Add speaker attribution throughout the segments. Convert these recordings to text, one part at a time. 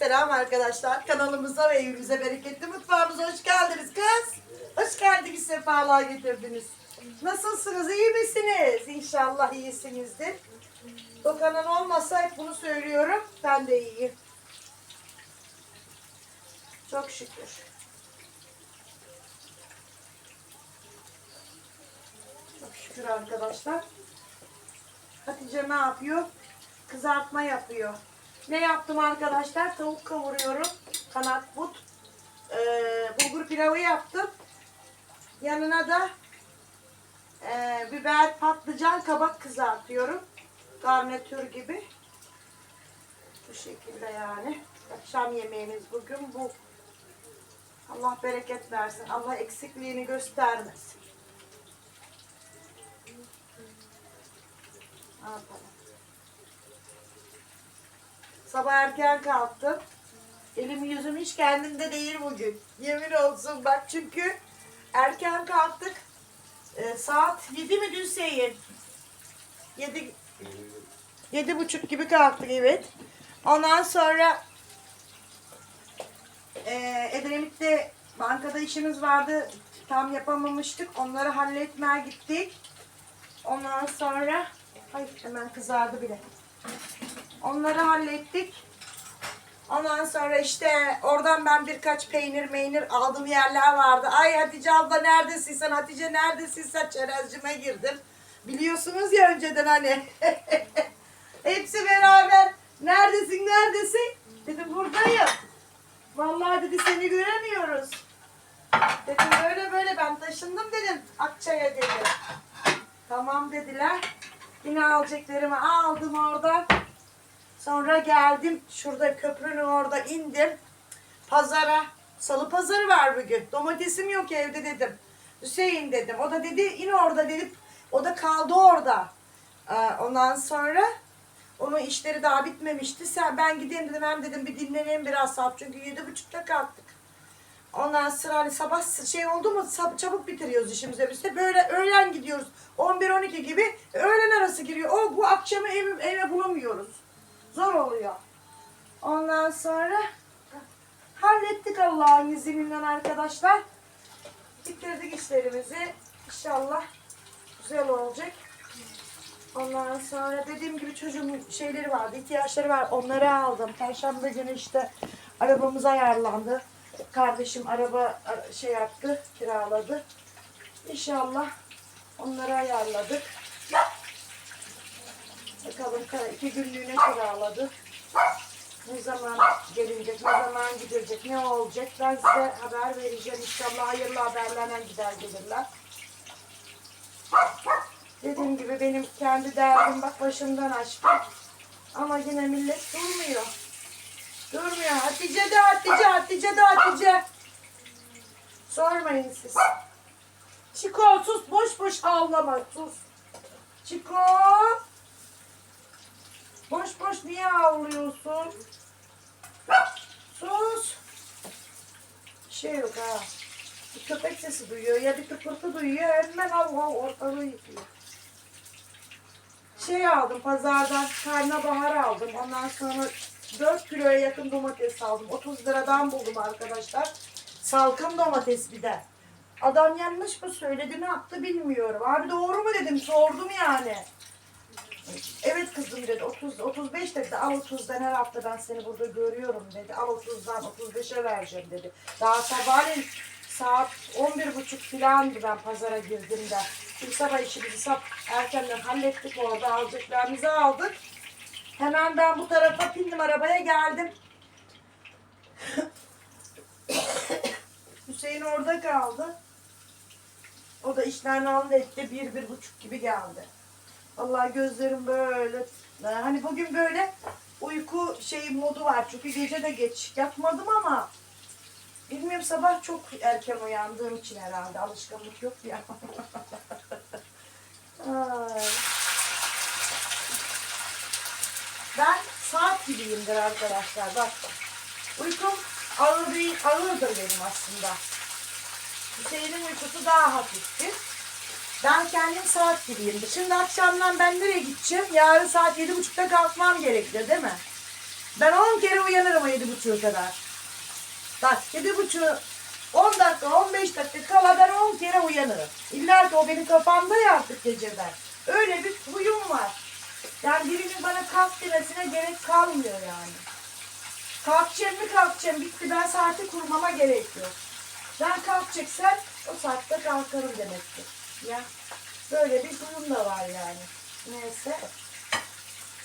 Speaker 1: Selam arkadaşlar. Kanalımıza ve evimize bereketli mutfağımıza hoş geldiniz kız. Hoş geldiniz, sefalar getirdiniz. Nasılsınız, iyi misiniz? İnşallah iyisinizdir. Dokanan olmasa hep bunu söylüyorum. Ben de iyiyim. Çok şükür. Çok şükür arkadaşlar. Hatice ne yapıyor? Kızartma yapıyor. Ne yaptım arkadaşlar? Tavuk kavuruyorum. Kanat but. Ee, bulgur pilavı yaptım. Yanına da e, biber, patlıcan, kabak kızartıyorum. Garnitür gibi. Bu şekilde yani. Akşam yemeğimiz bugün bu. Allah bereket versin. Allah eksikliğini göstermesin. Yapalım? Sabah erken kalktım. Elim yüzüm hiç kendimde değil bugün. Yemin olsun bak çünkü erken kalktık. Ee, saat 7 mi Hüseyin? 7 Yedi buçuk gibi kalktık evet. Ondan sonra e, Edremit'te bankada işimiz vardı. Tam yapamamıştık. Onları halletmeye gittik. Ondan sonra ay hemen kızardı bile. Onları hallettik. Ondan sonra işte oradan ben birkaç peynir meynir aldığım yerler vardı. Ay Hatice abla neredesin sen? Hatice neredesin sen? Çerezcime girdim. Biliyorsunuz ya önceden hani. Hepsi beraber. Neredesin neredesin? Dedim buradayım. Vallahi dedi seni göremiyoruz. Dedim böyle böyle ben taşındım dedim Akçay'a dedim. Tamam dediler. Yine alacaklarımı aldım oradan. Sonra geldim şurada köprünün orada indim. Pazara. Salı pazarı var bugün. Domatesim yok evde dedim. Hüseyin dedim. O da dedi in orada dedim. O da kaldı orada. Ee, ondan sonra onun işleri daha bitmemişti. Sen ben gideyim dedim. Hem dedim bir dinleneyim biraz saat. Çünkü yedi buçukta kalktık. Ondan sonra hani sabah şey oldu mu sab- çabuk bitiriyoruz işimizi biz de. Böyle öğlen gidiyoruz. 11-12 gibi öğlen arası giriyor. Zor oluyor. Ondan sonra hallettik Allah'ın izniyle arkadaşlar. Bitirdik işlerimizi. İnşallah güzel olacak. Ondan sonra dediğim gibi çocuğumun şeyleri vardı, ihtiyaçları var. Onları aldım. Perşembe günü işte arabamız ayarlandı. Kardeşim araba şey yaptı, kiraladı. İnşallah onları ayarladık. Bakalım ka- iki günlüğüne kiraladı. Ne zaman gelecek, ne zaman gidecek, ne olacak ben size haber vereceğim. İnşallah hayırlı haberlerle gider gelirler. Dediğim gibi benim kendi derdim bak başımdan aşkım. Ama yine millet durmuyor. Durmuyor. Hatice de Hatice, Hatice de Hatice. Sormayın siz. Çiko sus boş boş ağlama sus. Çiko. Boş boş niye ağlıyorsun? Sus. Bir şey yok ha. Bir köpek sesi duyuyor ya bir kıpırtı duyuyor hemen al al ortalığı yıkıyor. Şey aldım pazardan karnabahar aldım. Ondan sonra 4 kiloya yakın domates aldım. 30 liradan buldum arkadaşlar. Salkım domates bir de. Adam yanlış mı söyledi ne yaptı bilmiyorum. Abi doğru mu dedim sordum yani. Evet kızım dedi 30 35 dedi al 30'dan her hafta ben seni burada görüyorum dedi. Al 30'dan 35'e vereceğim dedi. Daha sabahleyin saat 11 buçuk filandı ben pazara girdiğimde. Şimdi sabah işimizi sap erkenden hallettik orada alacaklarımızı aldık. Hemen ben bu tarafa pindim arabaya geldim. Hüseyin orada kaldı. O da işlerini halletti. Bir, bir buçuk gibi geldi. Vallahi gözlerim böyle. Hani bugün böyle uyku şey modu var. Çünkü gece de geç yatmadım ama bilmiyorum sabah çok erken uyandığım için herhalde alışkanlık yok ya. Ben saat gibiyimdir arkadaşlar. Bak. Uykum ağır değil, ağırdır benim aslında. Hüseyin'in uykusu daha hafiftir. Ben kendim saat gibiyim. Şimdi akşamdan ben nereye gideceğim? Yarın saat yedi buçukta kalkmam gerekiyor değil mi? Ben 10 kere uyanırım yedi buçuğa kadar. Bak yedi buçuğu 10 dakika 15 dakika kala ben 10 kere uyanırım. İlla ki o benim kafamda ya artık geceden. Öyle bir huyum var. Yani birinin bana kalk demesine gerek kalmıyor yani. Kalkacağım mı kalkacağım bitti ben saati kurmama gerek yok. Ben kalkacaksam o saatte kalkarım demektir. Ya böyle bir durum da var yani. Neyse.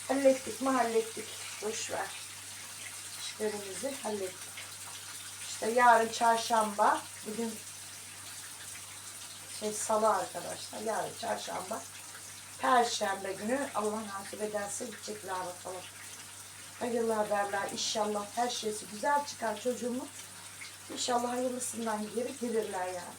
Speaker 1: Hallettik mi hallettik. Boş ver. İşlerimizi hallettik. İşte yarın çarşamba. Bugün şey salı arkadaşlar. Yarın çarşamba. Perşembe günü Allah nasip ederse gidecekler bakalım. Hayırlı haberler inşallah her şeysi güzel çıkar çocuğumun. İnşallah hayırlısından geri gelirler yani.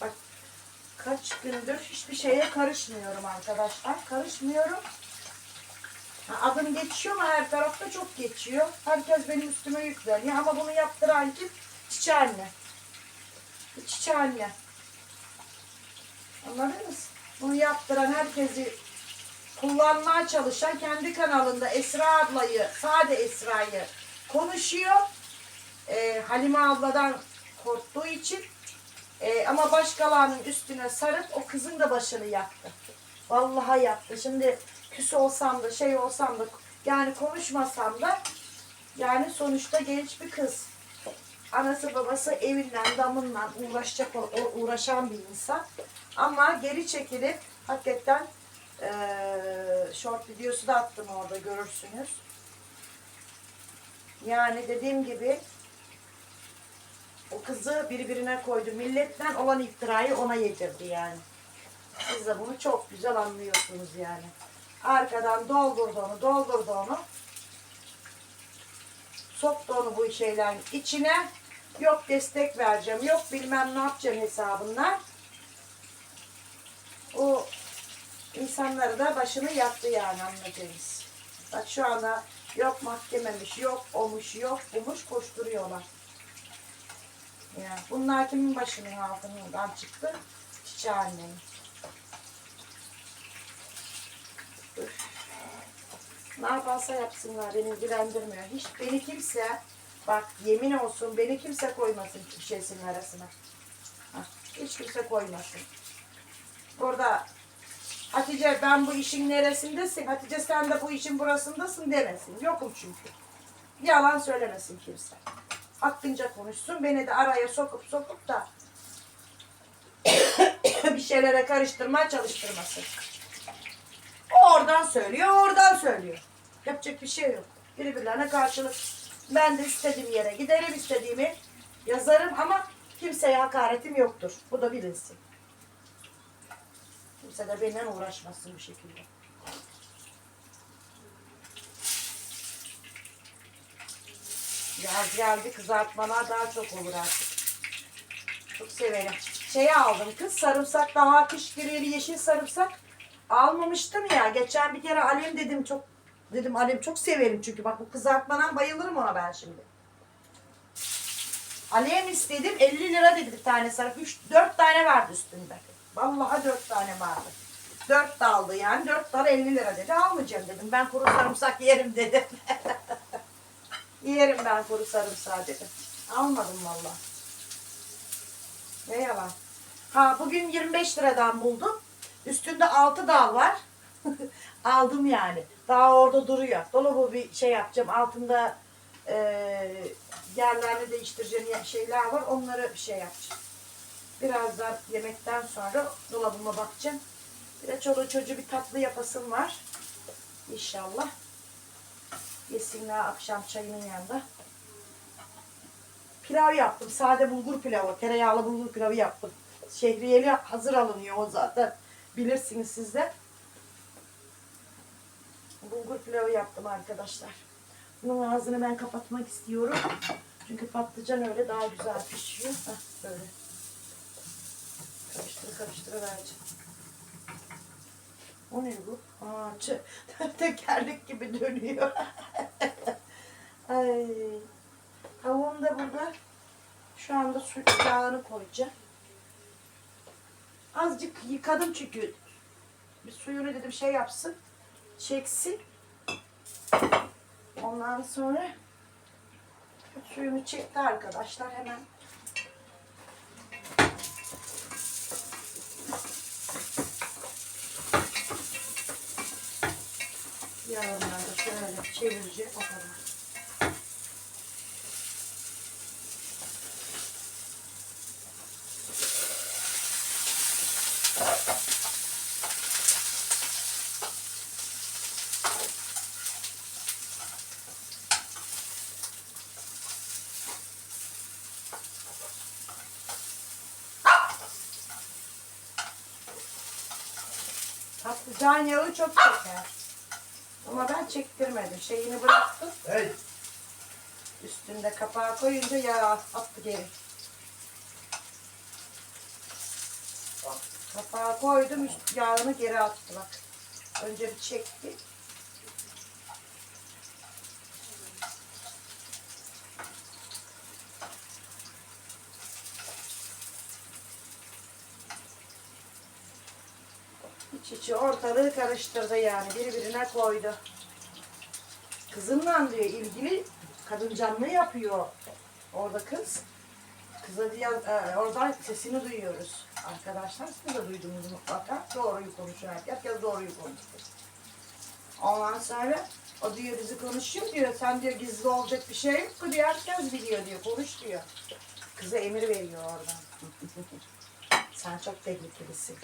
Speaker 1: Bak kaç gündür hiçbir şeye karışmıyorum arkadaşlar. Karışmıyorum. Ha, Adım geçiyor ama her tarafta çok geçiyor. Herkes benim üstüme yükleniyor ama bunu yaptıran kim? Çiçeği anne. Bu Çiçeği anne. Anladınız? Bunu yaptıran herkesi kullanmaya çalışan kendi kanalında Esra ablayı, sade Esra'yı konuşuyor. Ee, Halime abladan korktuğu için ee, ama başkalarının üstüne sarıp o kızın da başını yaktı. Vallahi yaktı. Şimdi küs olsam da şey olsam da yani konuşmasam da yani sonuçta genç bir kız. Anası babası evinden damından uğraşacak uğraşan bir insan. Ama geri çekilip hakikaten eee short videosu da attım orada görürsünüz. Yani dediğim gibi o kızı birbirine koydu. Milletten olan iftirayı ona yedirdi yani. Siz de bunu çok güzel anlıyorsunuz yani. Arkadan doldurdu onu, doldurdu onu. Soktu onu bu şeylerin içine. Yok destek vereceğim, yok bilmem ne yapacağım hesabından. O insanları da başını yaktı yani anlayacağınız. Bak şu anda yok mahkememiş, yok olmuş, yok bulmuş koşturuyorlar. Yani bunlar kimin başının altından çıktı? Çiçeği annemin. Üf. Ne yaparsa yapsınlar beni ilgilendirmiyor. Hiç beni kimse bak yemin olsun beni kimse koymasın şeysin arasına. Hah, Hiç kimse koymasın. Burada Hatice ben bu işin neresindesin? Hatice sen de bu işin burasındasın demesin. Yokum çünkü. Yalan söylemesin kimse. Aklınca konuşsun. Beni de araya sokup sokup da bir şeylere karıştırmaya çalıştırmasın. O oradan söylüyor, oradan söylüyor. Yapacak bir şey yok. Birbirlerine karşılık. Ben de istediğim yere giderim, istediğimi yazarım ama kimseye hakaretim yoktur. Bu da bilinsin. Kimse de benimle uğraşmasın bu şekilde. Yaz geldi kızartmalar daha çok olur artık. Çok severim. Şeyi aldım kız sarımsak daha kış giriyor yeşil sarımsak. Almamıştım ya. Geçen bir kere Alem dedim çok dedim Alem çok severim çünkü bak bu kızartmadan bayılırım ona ben şimdi. Alem istedim 50 lira dedi bir tane sarımsak. 3 4 tane vardı üstünde. Vallahi 4 tane vardı. 4 de aldı yani 4 tane 50 lira dedi. Almayacağım dedim. Ben kuru sarımsak yerim dedim. Yerim ben kuru sarımsağı dedim. Almadım valla. Ne yalan. Ha bugün 25 liradan buldum. Üstünde 6 dal var. Aldım yani. Daha orada duruyor. Dolabı bir şey yapacağım. Altında eee yerlerini değiştireceğim şeyler var. Onları bir şey yapacağım. Birazdan yemekten sonra dolabıma bakacağım. Bir de çoluğu çocuğu bir tatlı yapasım var. İnşallah. Yesinler akşam çayının yanında. Pilav yaptım. Sade bulgur pilavı. Tereyağlı bulgur pilavı yaptım. Şehriyeli hazır alınıyor o zaten. Bilirsiniz siz de. Bulgur pilavı yaptım arkadaşlar. Bunun ağzını ben kapatmak istiyorum. Çünkü patlıcan öyle daha güzel pişiyor. Heh, böyle. Karıştır karıştır vereceğim. O ne bu? Aa, tekerlek gibi dönüyor. Ay. Tavuğum da burada. Şu anda su yağını koyacağım. Azıcık yıkadım çünkü. Bir suyunu dedim şey yapsın. Çeksin. Ondan sonra suyunu çekti arkadaşlar hemen. Yağını da şöyle çevirecek o kadar. Patlıcan yağı çok çeker. Ama ben çektirmedim. Şeyini bıraktım.
Speaker 2: Hey.
Speaker 1: Üstünde kapağı koyunca yağ attı geri. Kapağı koydum, yağını geri attı bak. Önce bir çekti. İç içi ortalığı karıştırdı yani birbirine koydu. Kızımla diyor ilgili kadın canlı yapıyor orada kız. Kıza diye oradan sesini duyuyoruz. Arkadaşlar siz de duydunuz mutlaka. Doğruyu konuşuyor. Herkes doğruyu konuşuyor. Ondan sonra o diyor bizi konuşuyor diyor. Sen diyor gizli olacak bir şey yok ki diyor. Herkes biliyor diyor. Konuş diyor. Kıza emir veriyor oradan. Sen çok tehlikelisin.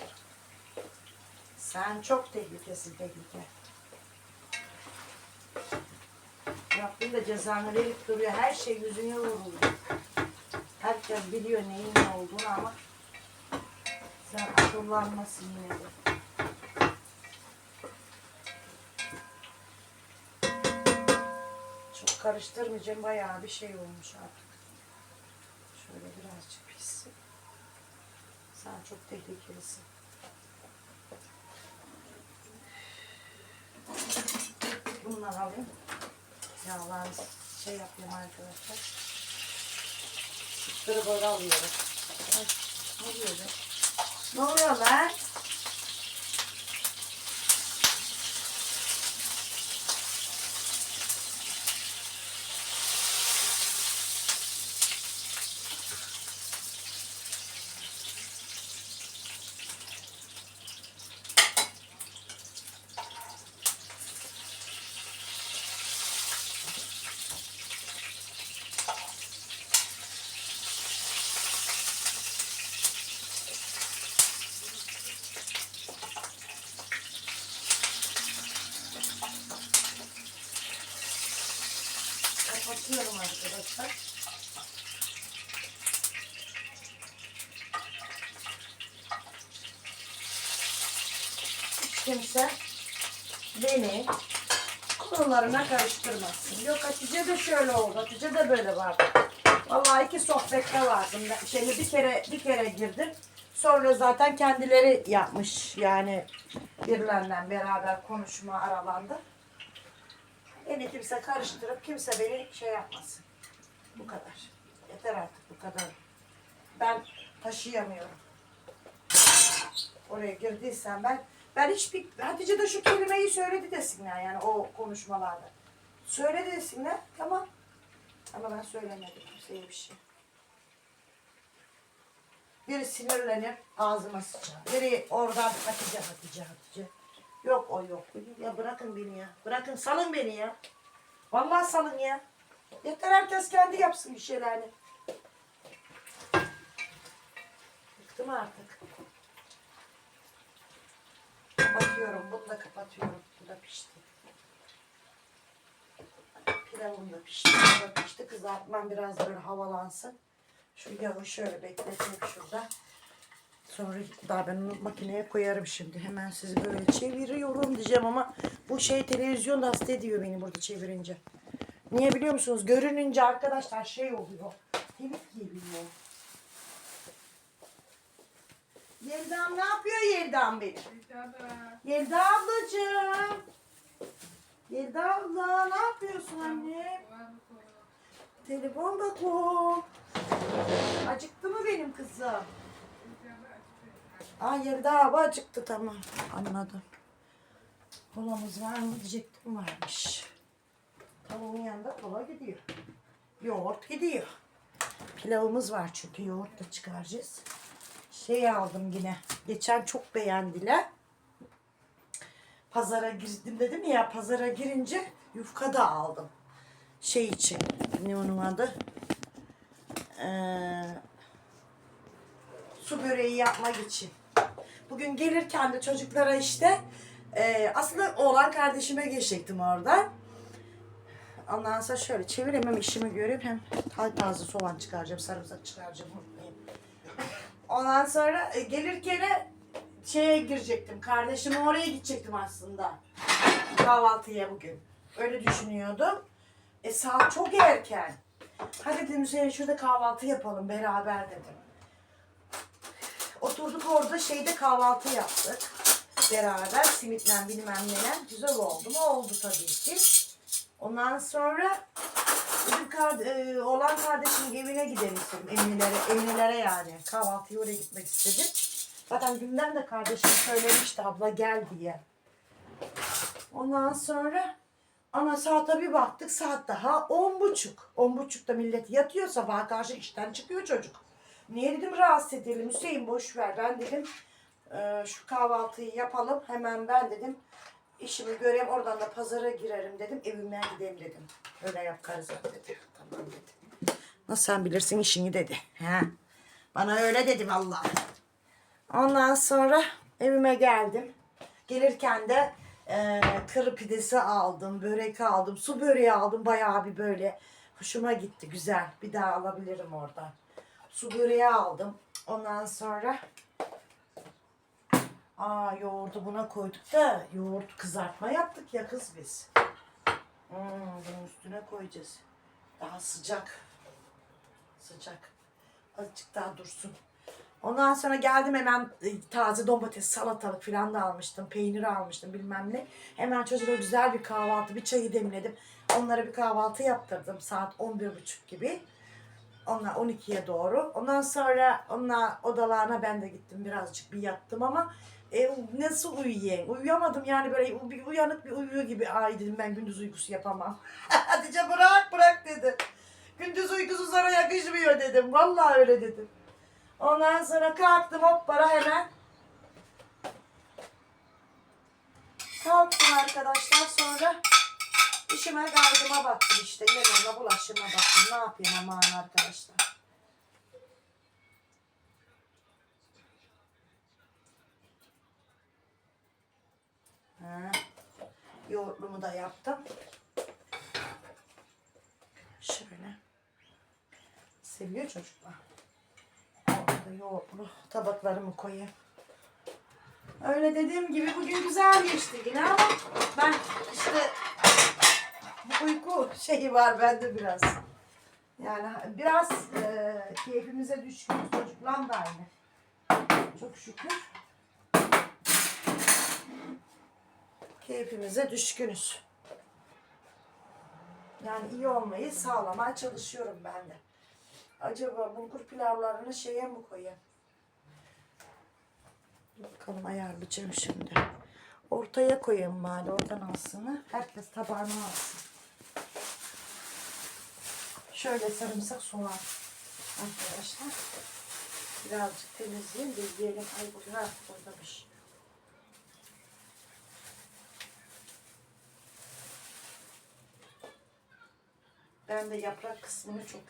Speaker 1: Sen çok tehlikesin tehlike. Rabbim de cezanı verip duruyor. Her şey yüzüne vuruluyor. Herkes biliyor neyin ne olduğunu ama sen akıllanmasın yine de. Çok karıştırmayacağım. Bayağı bir şey olmuş artık. Şöyle birazcık pişsin. Sen çok tehlikelisin. Bundan alayım. Yağlar şey yapayım arkadaşlar. Sütleri böyle alıyorum. Ay, ne oluyor? Ne oluyor lan? Kapatıyorum arkadaşlar. Hiç kimse beni konularına karıştırmasın. Yok Hatice de şöyle oldu, Hatice de böyle vardı. Vallahi iki sohbette vardım. Şimdi bir kere bir kere girdim. Sonra zaten kendileri yapmış yani birilerinden beraber konuşma aralandı. Beni kimse karıştırıp kimse beni şey yapmasın. Bu kadar. Yeter artık bu kadar. Ben taşıyamıyorum. Oraya girdiysen ben ben hiçbir Hatice de şu kelimeyi söyledi desinler yani o konuşmalarda. Söyledi desinler tamam. Ama ben söylemedim kimseye bir şey. Biri sinirlenir ağzıma sıçar. Biri oradan Hatice Hatice Hatice. Yok o yok. Ya bırakın beni ya. Bırakın salın beni ya. Vallahi salın ya. Yeter herkes kendi yapsın bir şeylerini. Bıktım artık. Kapatıyorum. Bunu da kapatıyorum. Bu da pişti. Pilavım da pişti. Bu da pişti. Kızartmam biraz böyle havalansın. Şu yağı şöyle bekleteyim şurada. Sonra daha ben onu makineye koyarım şimdi. Hemen sizi böyle çeviriyorum diyeceğim ama bu şey televizyon da hasta ediyor beni burada çevirince. Niye biliyor musunuz? Görününce arkadaşlar şey oluyor. Telif geliyor. Yeldam ne yapıyor Yeldam benim? Yelda ablacığım. Yelda abla ne yapıyorsun anne? Telefon da koy. Acıktı mı benim kızım? Aa Yelda abla acıktı tamam. Anladım. Kolamız var mı diyecektim varmış. Tavuğun yanında kola gidiyor. Yoğurt gidiyor. Pilavımız var çünkü yoğurt da çıkaracağız. Şey aldım yine. Geçen çok beğendiler. Pazara girdim dedim ya pazara girince yufka da aldım. Şey için. Ne onun adı? Ee, su böreği yapmak için. Bugün gelirken de çocuklara işte e, aslında oğlan kardeşime geçecektim orada. Ondan sonra şöyle çevireyim hem işimi göreyim hem taze soğan çıkaracağım, sarımsak çıkaracağım. Ondan sonra e, gelirken şeye girecektim. Kardeşime oraya gidecektim aslında. Kahvaltıya bugün. Öyle düşünüyordum. E saat çok erken. Hadi dedim Hüseyin şurada kahvaltı yapalım beraber dedim. Oturduk orada şeyde kahvaltı yaptık. Beraber simitle bilmem neler. Güzel oldu mu? Oldu tabii ki. Ondan sonra bizim kar, e, oğlan kardeşimin evine gidelim istedim. Eminelere, Eminelere yani. Kahvaltıya oraya gitmek istedim. Zaten günden de kardeşim söylemişti abla gel diye. Ondan sonra ana saate bir baktık saat daha on buçuk. On buçukta millet yatıyor sabaha karşı işten çıkıyor çocuk. Niye dedim rahatsız edelim Hüseyin boş ver. Ben dedim e, şu kahvaltıyı yapalım hemen ben dedim işimi göreyim oradan da pazara girerim dedim evime gideyim dedim. Öyle yap karıza dedi. Tamam dedi. Nasıl sen bilirsin işini dedi. He. Bana öyle dedim Allah. Ondan sonra evime geldim. Gelirken de e, kırı pidesi aldım, börek aldım, su böreği aldım. Bayağı bir böyle hoşuma gitti. Güzel. Bir daha alabilirim oradan. Su böreği aldım. Ondan sonra Aa yoğurdu buna koyduk da yoğurt kızartma yaptık ya kız biz. Hmm, bunun üstüne koyacağız. Daha sıcak. Sıcak. Azıcık daha dursun. Ondan sonra geldim hemen e, taze domates, salatalık falan da almıştım. Peynir almıştım bilmem ne. Hemen çocuğa güzel bir kahvaltı, bir çayı demledim. Onlara bir kahvaltı yaptırdım saat 11.30 gibi. Onlar 12'ye doğru. Ondan sonra onlar odalarına ben de gittim birazcık bir yattım ama e, nasıl uyuyayım? Uyuyamadım yani böyle bir uyanık bir uyuyor gibi. Ay dedim ben gündüz uykusu yapamam. Hatice bırak bırak dedi. Gündüz uykusu sana yakışmıyor dedim. Vallahi öyle dedim. Ondan sonra kalktım hoppara hemen. Kalktım arkadaşlar sonra işime gardıma baktım işte. Yemeğime bulaşıma baktım. Ne yapayım aman arkadaşlar. Ha, yoğurtlumu da yaptım. Şöyle. Seviyor çocuklar. Orada yoğurtlu tabaklarımı koyayım. Öyle dediğim gibi bugün güzel geçti yine ama ben işte uyku şeyi var bende biraz. Yani biraz e, keyfimize düşkünüz çocuklar da aynı. Çok şükür. Keyfimize düşkünüz. Yani iyi olmayı sağlamaya çalışıyorum ben de. Acaba bulgur pilavlarını şeye mi koyayım? Bakalım ayarlayacağım şimdi. Ortaya koyayım bari oradan alsın. Herkes tabağına alsın. Şöyle sarımsak soğan arkadaşlar. Birazcık temizleyelim. Bezleyelim. Ay bu ha, oradamış. Ben de yaprak kısmını çok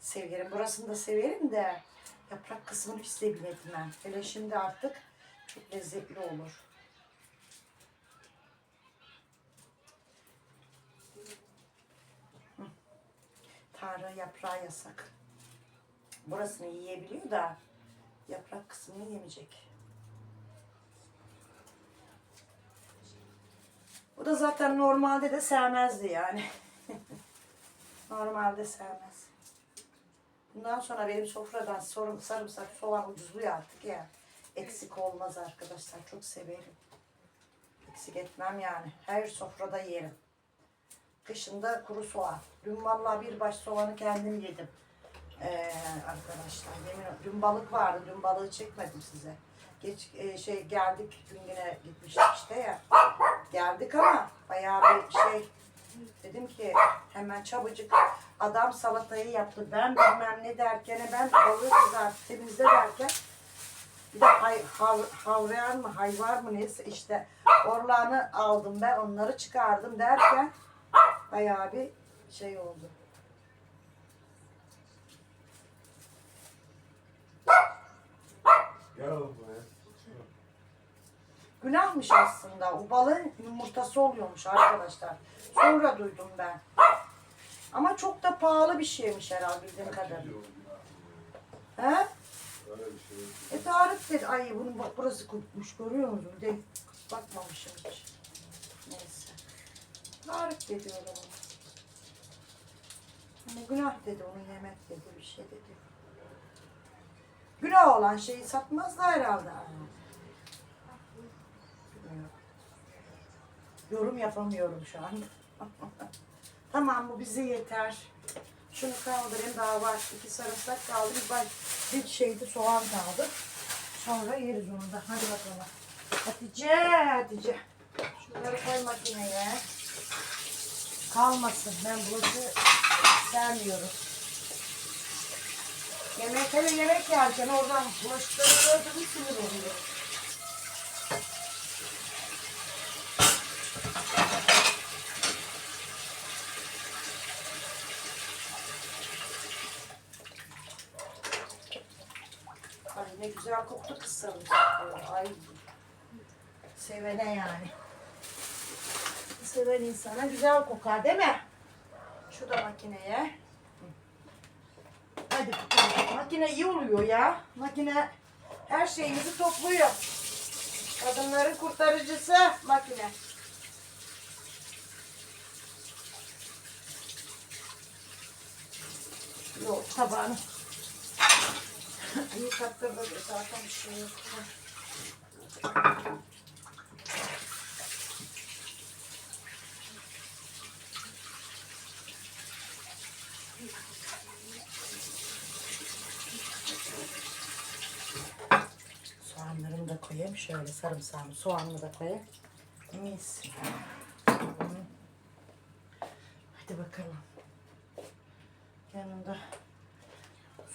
Speaker 1: severim. Burasını da severim de yaprak kısmını hiç sevmedim ben. Hele şimdi artık çok lezzetli olur. Tarı yaprağı yasak. Burasını yiyebiliyor da yaprak kısmını yemeyecek. Bu da zaten normalde de sevmezdi yani. Normalde sevmez. Bundan sonra benim sofradan sorum, sarımsak, soğan ucuzluyor artık ya. Eksik olmaz arkadaşlar. Çok severim. Eksik etmem yani. Her sofrada yerim. Kışında kuru soğan. Dün vallahi bir baş soğanı kendim yedim. Ee, arkadaşlar yemin. Dün balık vardı. Dün balığı çekmedim size. Geç e, şey geldik dün yine gitmiştik işte ya. Geldik ama bayağı bir şey dedim ki hemen çabucak adam salatayı yaptı. Ben bilmem ne derken ben balığı kızartıp temizle derken bir de hay, hav, havrayan mı hayvar mı neyse işte orlağını aldım ben onları çıkardım derken bayağı bir şey oldu.
Speaker 2: Buraya.
Speaker 1: Günahmış aslında. O balığın yumurtası oluyormuş arkadaşlar. Sonra duydum ben. Ama çok da pahalı bir şeymiş herhalde bildiğim kadarıyla. He?
Speaker 2: Şey.
Speaker 1: E Tarık dedi. Ay bunun bak burası kopmuş görüyor musun? De, bakmamışım hiç. Neyse. Tarık dedi öyle bana. Hani günah dedi onu yemek dedi bir şey dedi. Günah olan şeyi satmazlar herhalde. Bilmiyorum. Yorum yapamıyorum şu an. tamam bu bize yeter. Şunu kaldırayım daha var. İki sarımsak kaldı. Bir, baş, bir şeydi soğan kaldı. Sonra yeriz onu da. Hadi bakalım. Hatice, Hatice. Şunları koy makineye. Kalmasın. Ben bulaşığı sevmiyorum. Yemek hele yemek yerken oradan bulaşıkları sinir oluyor. Ay ne güzel koktu sarımsak. Ay sevene yani. Seven insana güzel kokar değil mi? Şu da makineye. Hadi. Makine iyi oluyor ya. Makine her şeyimizi topluyor. Kadınların kurtarıcısı makine. Yok tabağını. Şey. Soğanlarımı da koyayım. Şöyle sarımsağımı, soğanımı da koyayım. Mis. Hadi bakalım. Yanında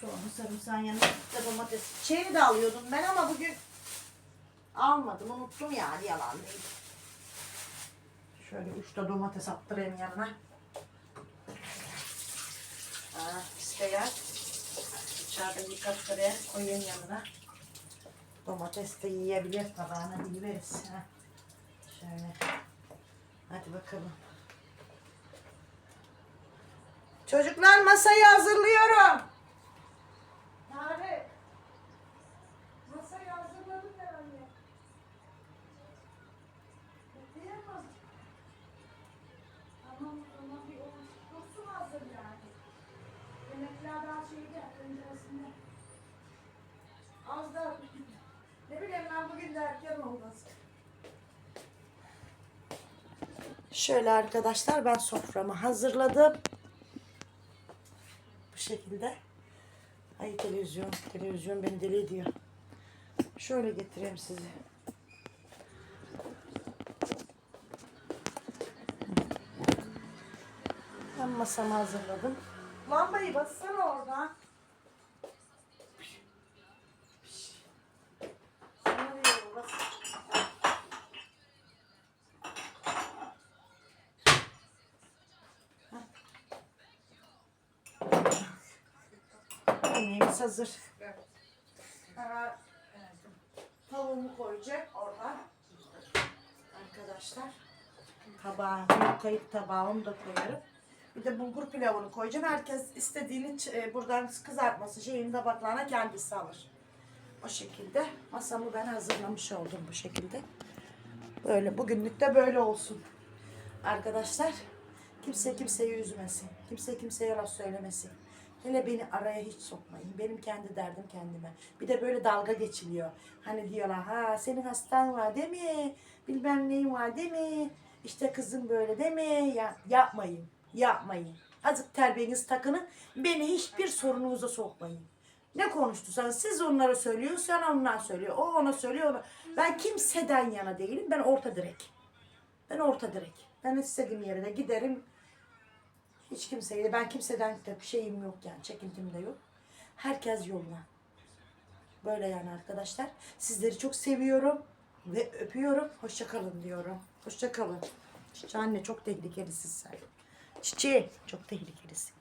Speaker 1: soğanı, sarımsağın yanında da domates. Çiğni de alıyordum ben ama bugün almadım. Unuttum yani yalan değil. Şöyle üç de domates attırayım yanına. Aa, isteyen dışarıda yıkattırayım koyayım yanına. Domates de yiyebilir tabağına veririz. Ha. Şöyle. Hadi bakalım. Çocuklar masayı hazırlıyorum. Tarık. Masayı hazırladım ben anne. Bekleyemez. Tamam tamam bir olsun. Dursun hazır yani. Yemekler daha şeyde öncesinde. Az da ne bileyim ben bugün de erken olmasın. Şöyle arkadaşlar ben soframı hazırladım. Bu şekilde. Ay televizyon, televizyon beni deli ediyor. Şöyle getireyim sizi. Ben masamı hazırladım. Lambayı bassana oradan. Sana diyorum bas. Hazır. Hemen tavuğumu koyacak oradan. Arkadaşlar. Tabağımı yıkayıp tabağımı da koyarım. Bir de bulgur pilavını koyacağım. Herkes istediğini e, buradan kızartması şeyini tabaklarına kendisi alır. O şekilde masamı ben hazırlamış oldum bu şekilde. Böyle bugünlük de böyle olsun. Arkadaşlar kimse kimseyi üzmesin. Kimse kimseye laf söylemesin. Hele beni araya hiç sokmayın. Benim kendi derdim kendime. Bir de böyle dalga geçiliyor. Hani diyorlar ha senin hastan var değil mi? Bilmem neyin var değil mi? İşte kızım böyle deme ya yapmayın. Yapmayın. Azıcık terbiyeniz takının. Beni hiçbir sorununuza sokmayın. Ne konuştuysan siz onlara söylüyor, sen onlar söylüyor. O ona söylüyor. Ona. Ben kimseden yana değilim. Ben orta direk. Ben orta direk. Ben istediğim yere de giderim. Hiç kimseyle, ben kimseden de şeyim yok yani. Çekintim de yok. Herkes yoluna. Böyle yani arkadaşlar. Sizleri çok seviyorum ve öpüyorum. Hoşça kalın diyorum. Hoşça kalın. Çiçeği anne çok tehlikelisin sen. Çiçeği çok tehlikelisin.